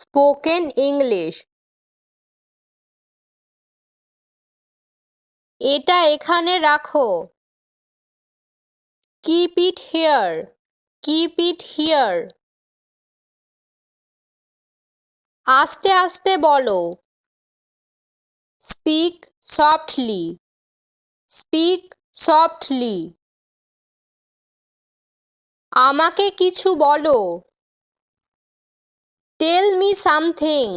Spoken English. এটা এখানে রাখো। Keep it here keep it here আস্তে আস্তে বলো। স্পিক সফটলি স্পিক সফটলি আমাকে কিছু বলো। সামথিং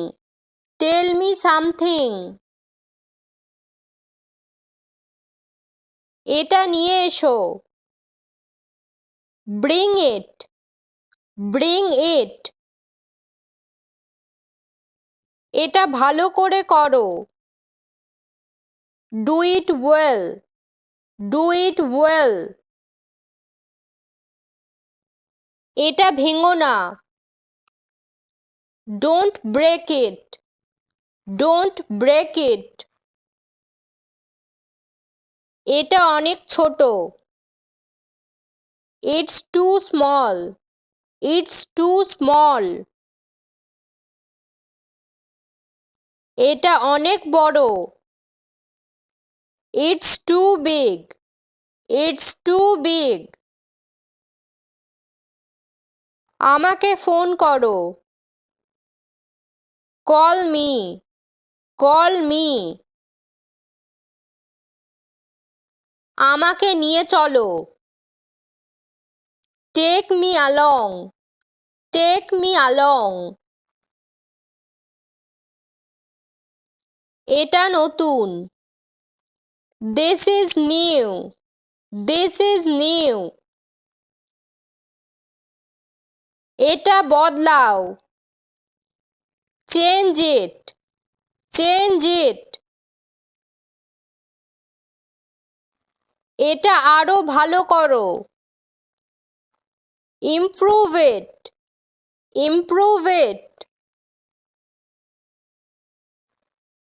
টেল মি সামথিং এটা নিয়ে এসো। ব্রিং ইট ব্রিং ইট এটা ভালো করে করো। Do it well do it well এটা ভেঙো না। Don't break it don't break it এটা অনেক ছোট। It's too small it's too small এটা অনেক বড়। It's too big it's too big আমাকে ফোন করো। কল মি কল মি আমাকে নিয়ে চলো। Take me along take me along এটা নতুন। This is new this is new এটা বদলাও। চেঞ্জ ইট চেঞ্জ ইট এটা আরও ভালো করো। ইমপ্রুভ ইট ইমপ্রুভ ইট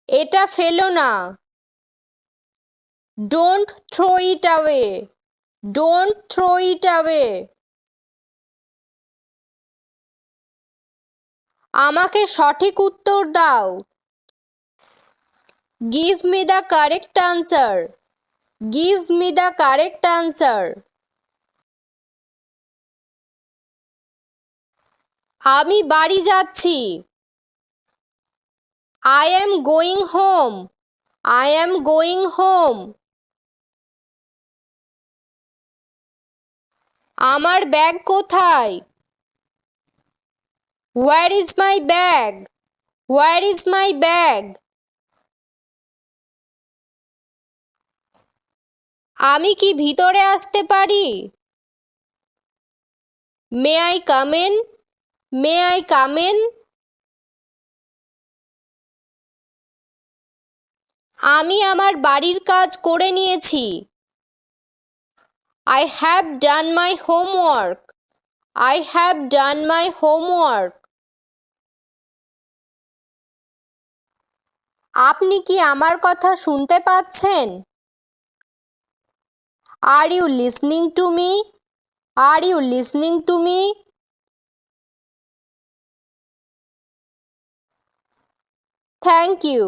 এটা ফেলো না। Don't throw it away don't throw it away আমাকে সঠিক উত্তর দাও। Give me the correct answer give me the correct answer আমি বাড়ি যাচ্ছি। I am going home I am going home আমার ব্যাগ কোথায়? Where is my bag where is my bag আমি কি ভিতরে আসতে পারি? May I come in may I come in আমি আমার বাড়ির কাজ করে নিয়েছি। I have done my homework I have done my homework আপনি কি আমার কথা শুনতে পাচ্ছেন? Are you listening to me are you listening to me thank you